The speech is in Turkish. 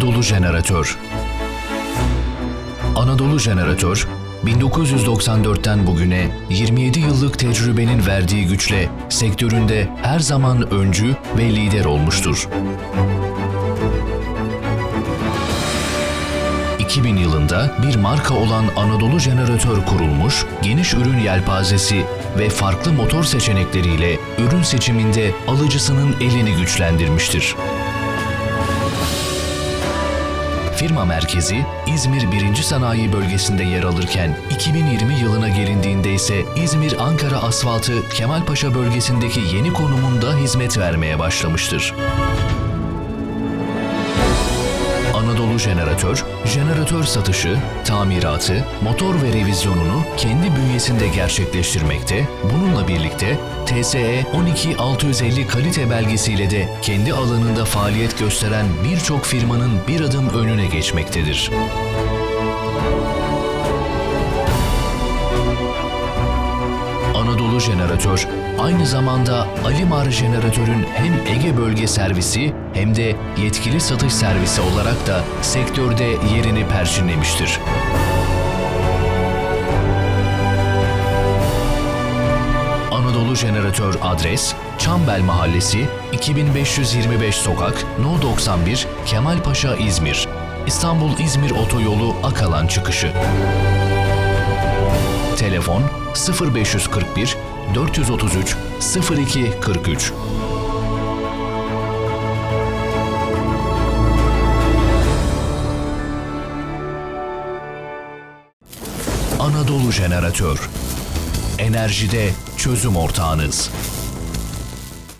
Anadolu Jeneratör Anadolu Jeneratör, 1994'ten bugüne 27 yıllık tecrübenin verdiği güçle sektöründe her zaman öncü ve lider olmuştur. 2000 yılında bir marka olan Anadolu Jeneratör kurulmuş, geniş ürün yelpazesi ve farklı motor seçenekleriyle ürün seçiminde alıcısının elini güçlendirmiştir. Firma merkezi İzmir 1. Sanayi Bölgesi'nde yer alırken 2020 yılına gelindiğinde ise İzmir-Ankara asfaltı Kemalpaşa bölgesindeki yeni konumunda hizmet vermeye başlamıştır. Jeneratör, jeneratör satışı, tamiratı, motor ve revizyonunu kendi bünyesinde gerçekleştirmekte, bununla birlikte TSE 12650 kalite belgesiyle de kendi alanında faaliyet gösteren birçok firmanın bir adım önüne geçmektedir. Anadolu Jeneratör aynı zamanda Alimar Jeneratör'ün hem Ege bölge servisi hem de yetkili satış servisi olarak da sektörde yerini perçinlemiştir. Anadolu Jeneratör adres Çambel Mahallesi 2525 Sokak No 91 Kemalpaşa İzmir İstanbul-İzmir Otoyolu Akalan çıkışı Telefon 0541 433 0243 Anadolu Jeneratör Enerjide çözüm ortağınız.